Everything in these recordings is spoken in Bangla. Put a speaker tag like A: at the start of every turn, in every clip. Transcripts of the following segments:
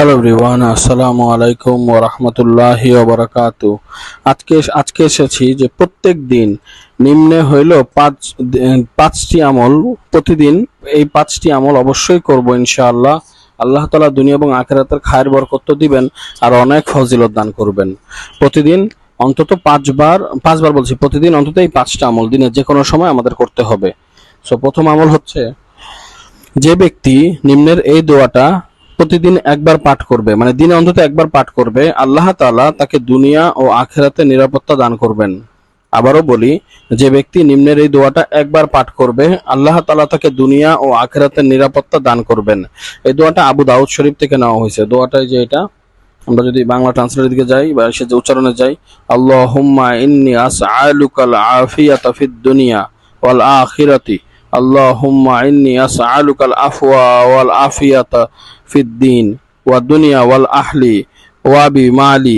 A: হ্যালো এভরিওয়ান আসসালামু আলাইকুম ওয়া রাহমাতুল্লাহি ওয়া বারাকাতু আজকে আজকে এসেছি যে প্রত্যেক দিন নিম্নে হইল পাঁচ পাঁচটি আমল প্রতিদিন। এই পাঁচটি আমল অবশ্যই করব ইনশাআল্লাহ। আল্লাহ তাআলা দুনিয়া এবং আখিরাতের খায়ের বরকত দিবেন, আর অনেক ফজিলত দান করবেন। প্রতিদিন অন্তত পাঁচবার পাঁচবার বলছি, প্রতিদিন অন্তত এই পাঁচটা আমল দিনের যে কোনো সময় আমাদের করতে হবে। সো প্রথম আমল হচ্ছে যে ব্যক্তি নিম্নের এই দোয়াটা প্রতিদিন একবার পাঠ করবে মানে দিনে অন্তত একবার পাঠ করবে, আল্লাহ তাআলা তাকে দুনিয়া ও আখেরাতে নিরাপত্তা দান করবেন। আবারও বলি, যে ব্যক্তি নিম্নের এই দোয়াটা একবার পাঠ করবে, আল্লাহ তালা তাকে দুনিয়া ও আখেরাতের নিরাপত্তা দান করবেন। এই দোয়াটা আবু দাউদ শরীফ থেকে নেওয়া হয়েছে। দোয়াটা যে এটা, আমরা যদি বাংলা ট্রান্সলেটের দিকে যাই বা সে যে উচ্চারণে যাই, আল্লাহুম্মা ইন্নি আসআলুকাল আফিয়া ফিদ দুনিয়া ওয়াল আখিরাতি। আল্লাহুম্মা ইন্নি আসআলুকাল আফওয়া ওয়াল আফিয়াতা ফিদ দিন ওয়া দুনিয়া ওয়াল আহলি ওয়াবি মালি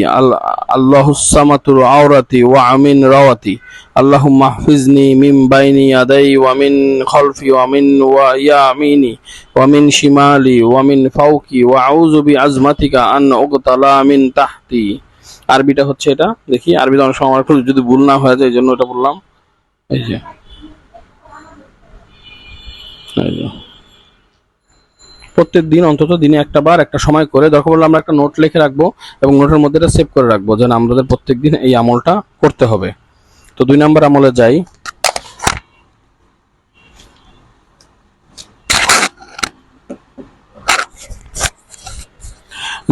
A: আল্লাহুসামাতুল আওরাতি ওয়া আমিন রাওয়াতি اللهم احفظني من بين يدي ومن خلفي ومن يميني ومن شمالي ومن فوقي واعوذ بعظمتك ان اغتال من تحتي আরবিটা হচ্ছে এটা দেখি আরবিটা অনেক সময় আমার একটু যদি ভুল না হয়ে যায় এই জন্য এটা বললাম এই যে যে। প্রত্যেক দিন, অন্তত দিনে একটা বার, একটা সময় করে দরকার পড়লে আমরা একটা নোট লিখে রাখব এবং নোটের মধ্যে এটা সেভ করে রাখব, যেন আমাদের প্রত্যেক দিন এই আমলটা করতে হবে। তো দুই নম্বর আমলে যাই।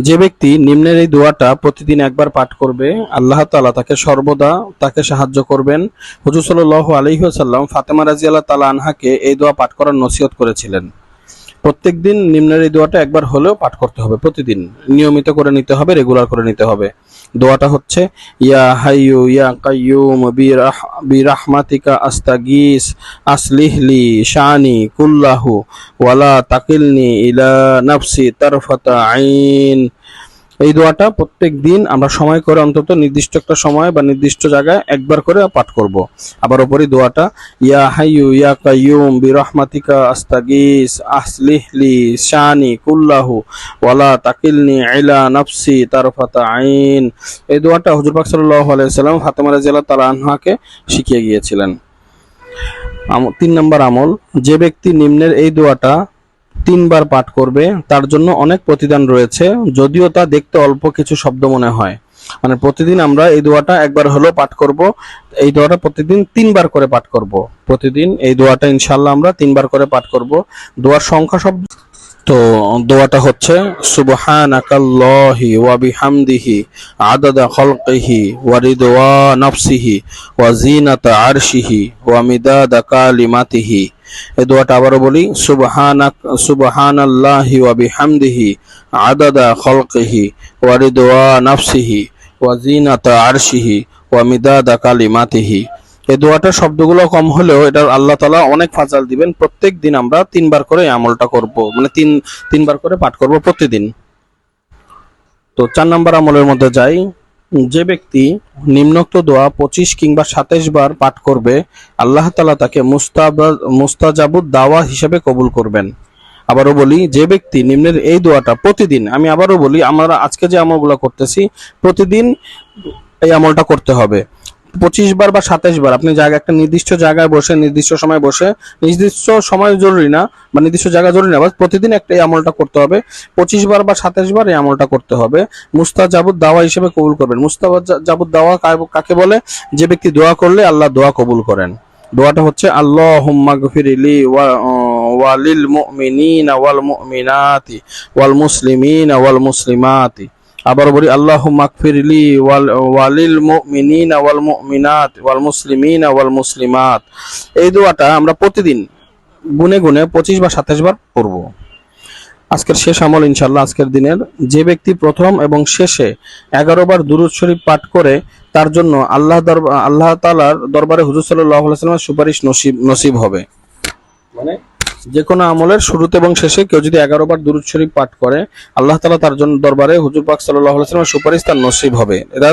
A: যে ব্যক্তি নিম্নের এই দোয়াটা প্রতিদিন একবার পাঠ করবে, আল্লাহ তালা তাকে সর্বদা তাকে সাহায্য করবেন। হুজুর সাল্লাল্লাহু আলহিহাসাল্লাম ফাতেমা রাজিয়াল তালা আনহাকে এই দোয়া পাঠ করার নসিহত করেছিলেন। প্রত্যেকদিন নিম্নের এই দোয়াটা একবার হলেও পাঠ করতে হবে, প্রতিদিন। নিয়মিত করে নিতে হবে রেগুলার করে নিতে হবে। দোয়াটা হচ্ছে, ইয়া হাইয়ু, ইয়া কাইয়ুম, বিরাহ, বিরাহমাতিকা আস্তাগিস আসলিহলি শানি কুল্লাহু ওয়ালা তাকিলনি ইলা নাফসি তারফাতা আইন। এই দোয়াটা প্রত্যেক দিন আমরা সময় করে অন্তত নির্দিষ্ট একটা সময় বা নির্দিষ্ট জায়গায় একবার করে পাঠ করব। আবার ওপরই দোয়াটা, ইয়া হাইয়ু ইয়া কাইয়ুম বিরহমাতিকা আস্তাগিস আসলিহলি শানি কুল্লাহু ওয়ালা তাকিলনি ইলা নাফসি তারফাতা আইন। এই দোয়াটা হুজুর পাক সাল্লাল্লাহু আলাইহি সাল্লাম ফাতেমা রাদিয়াল্লাহু তাআলা আনহাকে শিখিয়ে গিয়েছিলেন। তিন নম্বর আমল, যে ব্যক্তি নিম্নের এই দোয়াটা তিনবার পাঠ করবে, তার জন্য অনেক প্রতিদান রয়েছে, যদিও তা দেখতে অল্প কিছু শব্দ মনে হয়। মানে প্রতিদিন আমরা এই দোয়াটা একবার হলেও পাঠ করব, এই দোয়াটা প্রতিদিন তিনবার করে পাঠ করব। প্রতিদিন এই দোয়াটা ইনশাল্লাহ আমরা তিনবার করে পাঠ করব। দোয়ার সংখ্যা শব্দ তো দোয়াটা হচ্ছে, সুবহানাকাল্লাহি ওয়া বিহামদিহি আদাদা খালকিহি ওয়া রিদওয়া নাফসিহি ওয়া জিনাতা আরশিহি ওয়া মিদাদা কালিমাতিহি। এই দোয়াটা আবারও বলি, সুবহানাক বিহামদিহি আদাদা খালকিহি ওয়া রিদওয়া নাফসিহি ওয়া জিনাতা আরশিহি ওয়া মিদাদা কালিমাতিহি। এই দোয়াটার শব্দগুলো কম হলেও এটা আল্লাহ তালা অনেক ফাজাল দিবেন। প্রত্যেক দিন আমরা তিনবার করে আমলটা করব মানে তিন, তিনবার করে পাঠ করব প্রতিদিন। তো চার নাম্বার আমলের মধ্যে যাই। যে ব্যক্তি নিম্নোক্ত দোয়া পঁচিশ কিংবা সাতাইশ বার পাঠ করবে, আল্লাহ তালা তাকে মুস্তাজাবুদ দাওয়া হিসেবে কবুল করবেন। আবারও বলি, যে ব্যক্তি নিম্নের এই দোয়াটা প্রতিদিন, আমি আবারও বলি, আমরা আজকে যে আমলগুলো করতেছি, প্রতিদিন এই আমলটা করতে হবে। পঁচিশ বার বা সাতাইশ বার, আপনি জায়গা, একটা নির্দিষ্ট জায়গায় বসে, নির্দিষ্ট সময় বসে, নির্দিষ্ট সময় জরুরি না, বা নির্দিষ্ট জায়গা জরুরি না, বাস প্রতিদিন একটা এই আমলটা করতে হবে। পঁচিশ বার বা সাতাইশ বার এই আমলটা করতে হবে। মুস্তাজাবুদ দাওয়া হিসেবে কবুল করবেন। মুস্তাজাবুদ দাওয়া কাকে বলে? যে ব্যক্তি দোয়া করলে আল্লাহ দোয়া কবুল করেন। দোয়াটা হচ্ছে আল্লাহ হুম্মাগফিরিলি ওয়ালিল মুমিনিনা ওয়াল মুমিনাতি, ওয়াল মুসলিমিনা ওয়াল মুসলিমাতি। আবার বলি আল্লাহ মাকফিরলি ওয়াল, ওয়ালিল মুমিনিনা ওয়াল মুমিনাত ওয়াল মুসলিমিনা ওয়াল মুসলিমাত। এই দোয়াটা আমরা প্রতিদিন গুনে গুনে পঁচিশ বা সাতাশ বার পড়ব। আজকের শেষ আমল ইনশাল্লাহ আজকের দিনের। যে ব্যক্তি প্রথম এবং শেষে এগারো বার দুরুদ শরীফ পাঠ করে, তার জন্য আল্লাহ দরবার আল্লাহ তালার দরবারে হুজুর সাল্লাহ সাল্লামের সুপারিশ নসিব নসিব হবে। মানে? যে কোনো আমলের শুরুতে এবং শেষে কেউ যদি এগারো বার দুরুদ শরীফ পাঠ করে, আল্লাহ তালা তার জন্য দরবারে হুজুর পাক সাল্লাহ সুপারিশ তার নসিব হবে। এটা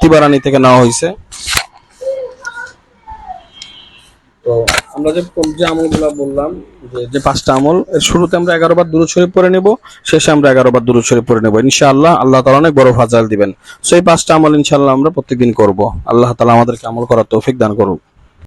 A: তিবারানি থেকে নেওয়া হয়েছে। তো আমরা যে যে আমলগুলো বললাম, যে যে পাঁচটা আমল, এর শুরুতে আমরা এগারো বার দূর শরীফ পড়ে নেব, শেষে আমরা এগারো বার দূর শরীফ পড়ে নেব। ইনশাআল্লাহ আল্লাহ তালা অনেক বড় ফাজাল দিবেন। সেই পাঁচটা আমল ইনশাআল্লাহ আমরা প্রত্যেকদিন করব। আল্লাহ তালা আমাদেরকে আমল করার তৌফিক দান করুন